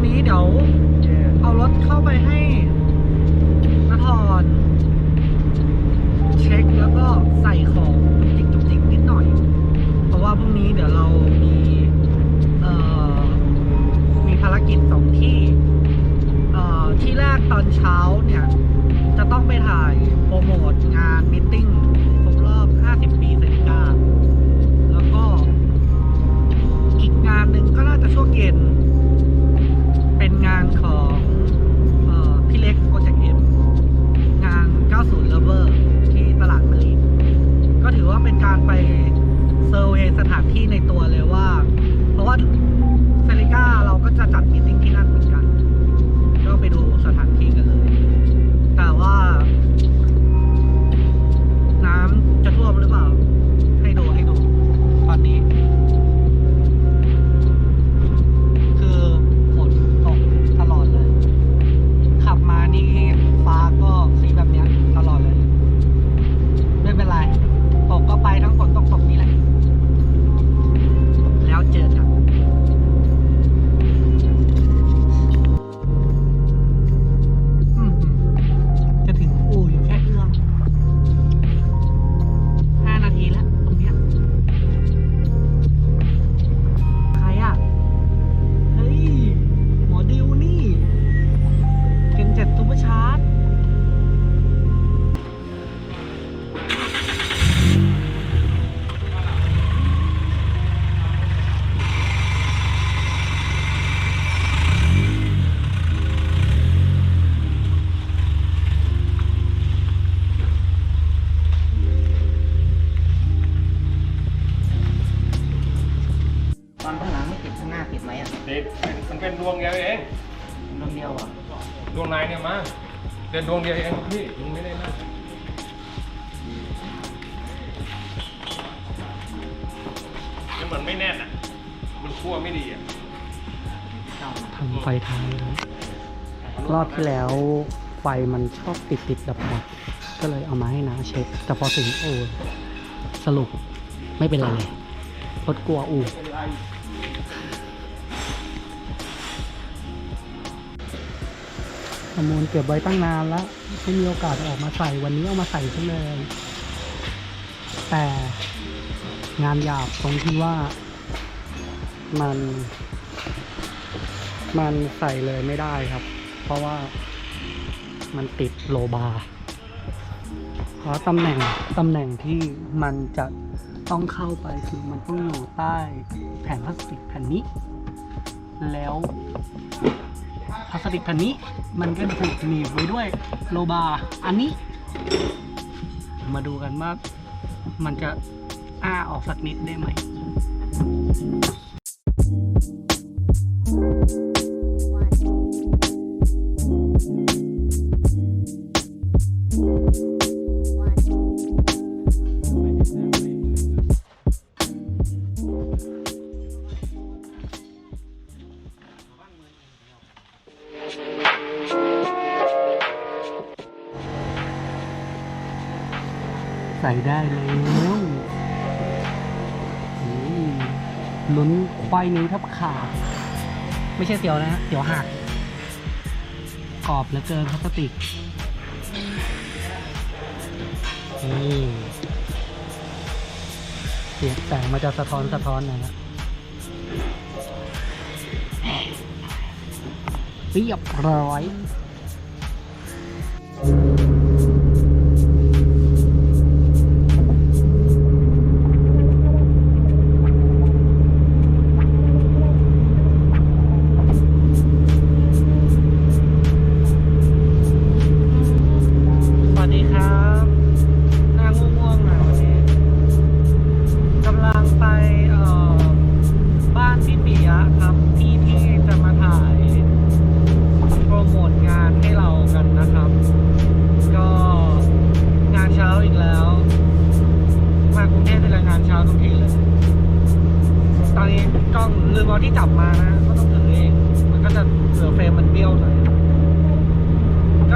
นนี้เดี๋ยวเอารถเข้าไปให้นทรเช็คแล้วก็ใส่ของจิกจุกจิกนิดหน่อย เพราะว่าพรุ่งนี้เดี๋ยวเรามีเอ่อมีภารกิจสองที่เอ่อที่แรกตอนเช้าเนี่ย จะต้องไปถ่ายโปรโมทงานมิทติ้งครบรอบ 50 ปีเซนิกาแล้วก็อีกงานหนึ่งก็น่าจะช่วงเย็น ดินดวงเดียวเองพี่ลุงไม่ได้นั่นนี่มันไม่แน่นอะ มันคั่วไม่ดีอะทำไฟท้ายนะรอบที่แล้วไฟมันชอบติดติดดับดับก็เลยเอามาให้น้าเช็ค แต่พอถึงโอ้สรุปไม่เป็นไรเลยรถกลัวอู่ ประมูลเก็บไว้ตั้งนานแล้วไม่มีโอกาสออกมาใส่วันนี้เอามาใส่ซะเลย แต่งานหยาบตรงที่ว่ามัน มันใส่เลยไม่ได้ครับ เพราะว่ามันติดโลบาเพราะตำแหน่งตำแหน่งที่มันจะต้องเข้าไปคือมันต้องอยู่ใต้แผ่นพลาสติกแผ่นนี้ แล้ว พลาสติกแผ่นนี้ มันก็ถูกหนีบไว้ด้วยโลบาอันนี้ มาดูกันว่า มันจะอ้าออกสักนิดได้ไหมใส่ได้แล้วอืมลุ้นควายนิ้วแทับขาดไม่ใช่เสียวนะฮะเสียวหักกรอบเหลือเกินพลาสติกนี่เสียงแสงมันจะสะท้อนสะท้อนหน่อยนะเรียบร้อย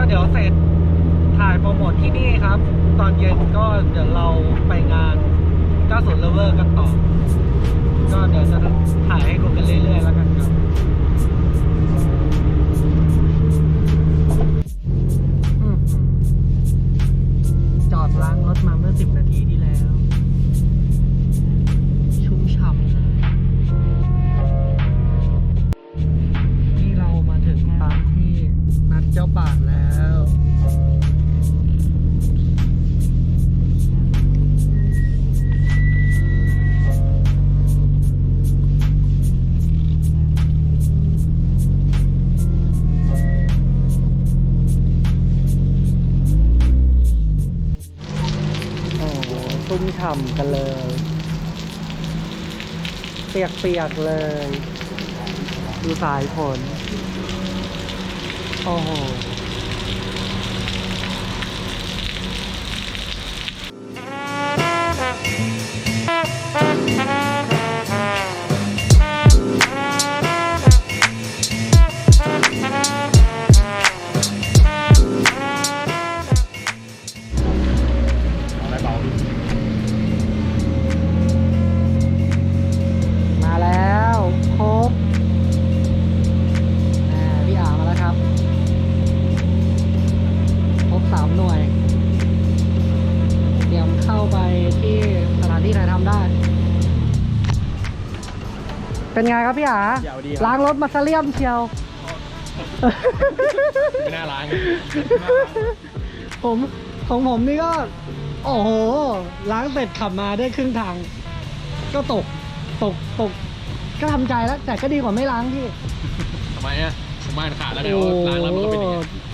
เดี๋ยวเสร็จถ่ายโปรโมทที่นี่ครับ ตอนเย็นก็เดี๋ยวเราไปงานก้าสนเลเวอร์กันต่อ ก็เดี๋ยวจะถ่ายให้ดูกันเรื่อยๆแล้วกันครับ จอดล้างรถมาเมื่อ 10 นาที แล้วุ่มฉ่ำกันเลย เปียกๆเลย ดูสายฝนโอ้โห ที่สถานที่ถ่ายทำได้ เป็นไงครับพี่อาเดี๋ยวดีคล้ารับงรถมาซะเลี่ยมเชียว ไม่น่าล้างผมของผมนี่ก็ โอ้โห ล้างเสร็จขับมาได้ครึ่งทาง ก็ตก ตก ตก ก็ทำใจแล้ว แต่ก็ดีกว่าไม่ล้างพี่ ทำไมอะสมานขาดแล้วไงว่าล้างแล้วมันก็เป็นอย่างเงี้ยยั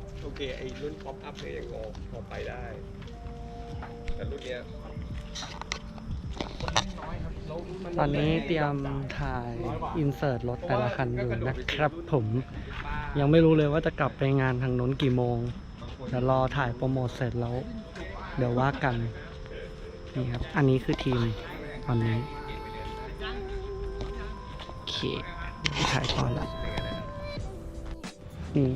บบโอเคไอรุ่นป๊อปอัพเนี่ยยังพอพอไปได้ แต่รุ่นเนี้ยตอนนี้เตรียมถ่ายอินเสิร์ตรถแต่ละคันอยู่นะครับผม ยังไม่รู้เลยว่าจะกลับไปงานทางนู้นกี่โมงเดี๋ยวรอถ่ายโปรโมทเสร็จแล้ว เดี๋ยวว่ากัน นี่ครับ อันนี้คือทีมตอนนี้ โอเคถ่ายตอนละนี่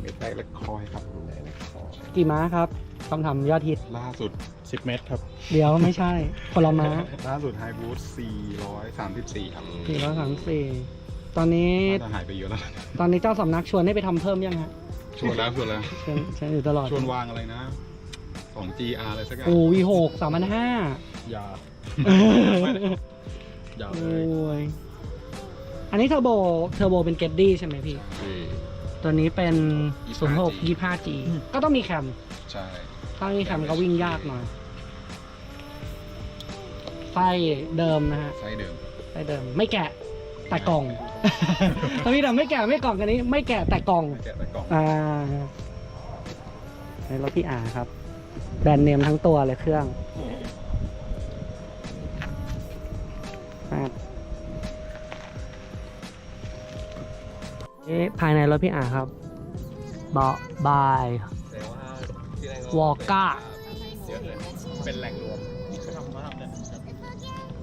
เมตรแรกและคอยครับดูแลและคอยกี่ม้าครับคำถามยอดฮิต ล่าสุด 10 เมตรครับ เดี๋ยวไม่ใช่ คนละม้าล่าสุดไฮบูท434 ครับสี่ร้อยสามสี่ตอนนี้น่าจะหายไปเยอะแล้วตอนนี้เจ้าสำนักชวนให้ไปทำเพิ่มยังฮะชวนแล้วชวนแล้วชวนชวนอยู่ตลอดชวนวางอะไรนะ 2GR อะไรสักอย่างโอ้วีหกสามพันห้าอย่าอย่าโอเลย้ยอันนี้เทอร์โบเทอร์โบเป็นเกตดี้ใช่ไหมพี่ ตัวนี้เป็น 06 25G ก็ต้องมีแคม ใช่ ถ้าไม่มีแคมก็วิ่งยากหน่อยไฟเดิมนะฮะ ไซส์เดิมไฟเดิม ไม่แกะแต่กล่องถ้าพี่ดำไม่แกะไม่กล่องกันนี้ ไม่แกะแต่กล่องไม่แกะแต่กล่อง อ่าในรถพี่อาครับ แบรนด์เนมทั้งตัวเลยเครื่องครับ เอ๊ะภายในรถพี่อาครับเบาะบาย แต่ว่าที่แรกวอก้า เยอะเลยเป็นแหล่งรวมเขาทำมาทำเนี่ย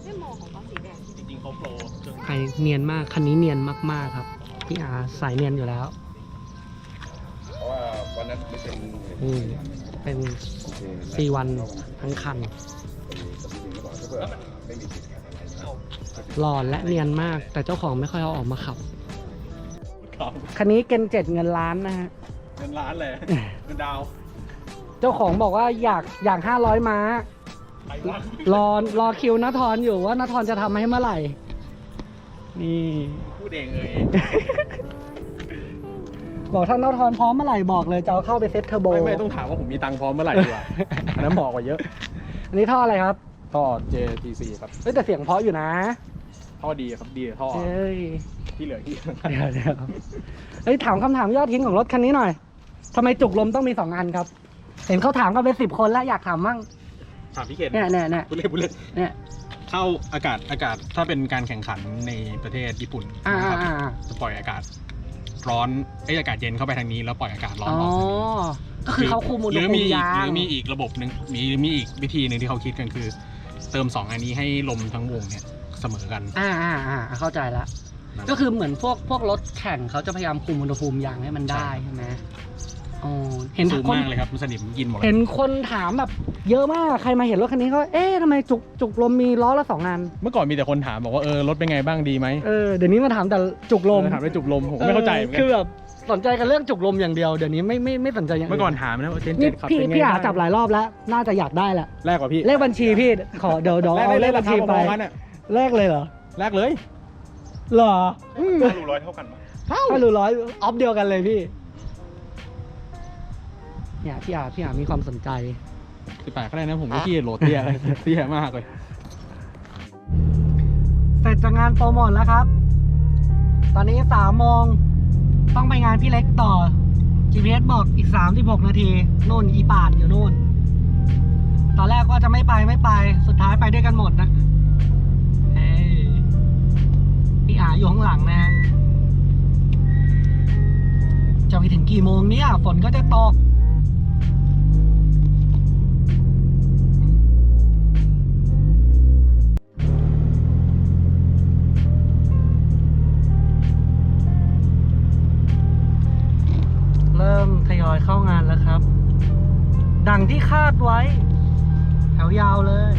ไม่มองของเขาสีแดงจริงๆเขาโปรเครื่องภายเนียนมากคันนี้เนียนมากๆครับ พี่อาสายเนียนอยู่แล้วเพราะว่าวันนั้นไม่เป็นอืมเป็นโอเคซีวันทั้งคันไม่มีติดขัดอะไรนะหล่อและเนียนมาก แต่เจ้าของไม่ค่อยเอาออกมาขับ ครับคันนี้เกนเจ็ดเงินล้านนะฮะ เงินล้านเลยเงินดาวเจ้าของบอกว่าอยากอยากห้าร้อยม้า ไปวะรอรอคิวนาทรอยู่ว่านาทรจะทำให้เมื่อไหร่ นี่ พูดเองเลยบอกถ้านาทรพร้อมเมื่อไหร่บอกเลยจะเอาเข้าไปเซ็ตเทอร์โบไม่ไม่ต้องถามว่าผมมีตังค์พร้อมเมื่อไหร่ดีกว่าอันนั้นบอกกว่าเยอะอันนี้ท่ออะไรครับท่อ JTC ครับเฮ้ยแต่เสียงเพราะอยู่นะท่อดีครับดีท่อเฮ้ย ที่เหลือที่เดี๋ยวเดี๋ยวเฮ้ยถามคำถามยอดฮิตของรถคันนี้หน่อยทำไมจุกลมต้องมีสองอันครับ เห็นเขาถามกันเป็นสิบคนแล้วอยากถามมั่งถามพี่เขตเนี่ยเนี่ยเนี่ยบุเล่บุเล่เนี่ยเข้าอากาศอากาศถ้าเป็นการแข่งขันในประเทศญี่ปุ่นอ่านะครับอ่าอ่าจะปล่อยอากาศร้อนไอยอากาศเย็นเข้าไปทางนี้แล้วปล่อยอากาศร้อนอ๋อออกทางนี้ก็คือเขาคุมอุณหหรือภูมีมิอีกยาหงรือมีอีกระบบหนึ่งมีมีอีกวิธีหนึ่งที่เขาคิดกันคือ เติมสองอันนี้ให้ลมทั้งวงเนี่ยเสมอกัน อ่าอ่าอ่าเข้าใจละ ก็คือเหมือนพวกพวกรถแข่งเขาจะพยายามคุมอุณหภูมิยางให้มันได้ใช่ไหมอ๋อเห็นสูงคนมากเลยครับสนิมกินหมดเลเห็ยนคนถามแบบ เยอะมากใครมาเห็นรถคันนี้เขาเอ๊ะทำไมจุกจุกลมมีล้อละสองอันเมื่อก่อนมีแต่คนถามบอกว่าเออรถเป็นไงบ้างดีไหมเออเดี๋ยวนี้มาถามแต่จุกลมถามด้วยจุกลมผมก็ไม่เข้าใจเหมือนกัคือนแบบสนใจกันเรื่องจุกลมอย่างเดียวเดี๋ยวนี้ไม่ไม่ไม่สนใจอย่างเมื่อก่อนถามนะว่าเจนเจนี่นขับพี่เป็นไงพี่หาบ้างจับหลายรอบแล้ว น่าจะอยากได้แหละแรกกว่าพี่เลขบัญชีพี่ขอเดี๋ยวเดี๋ยวแรกเอาเลยเลขราบัญคาชีพไปอๆกันอะเลขเลยเหรอแรกเลย เหรออืมห้ารูร้อยเท่ากันปะถ้ารู้ร้อยออฟเดียวกันเลยพี่ เนี่ยพี่อาพี่อามีความสนใจ สิบแปดก็ได้นะผมก็ขี้เกียจโหลดเตี้ยเลยเตี้ยมากเลย เสร็จจากงานโปรโมทแล้วครับ ตอนนี้สามโมงต้องไปงานพี่เล็กต่อ GPS บอกอีกสามสิบหกนาทีนู่นอีป่านอยู่นู่น ตอนแรกว่าจะไม่ไปไม่ไป สุดท้ายไปด้วยกันหมดนะ หลังนะจะไปถึงกี่โมงเนี่ยฝนก็จะตกเริ่มทยอยเข้างานแล้วครับ ดังที่คาดไว้ แถวยาวเลย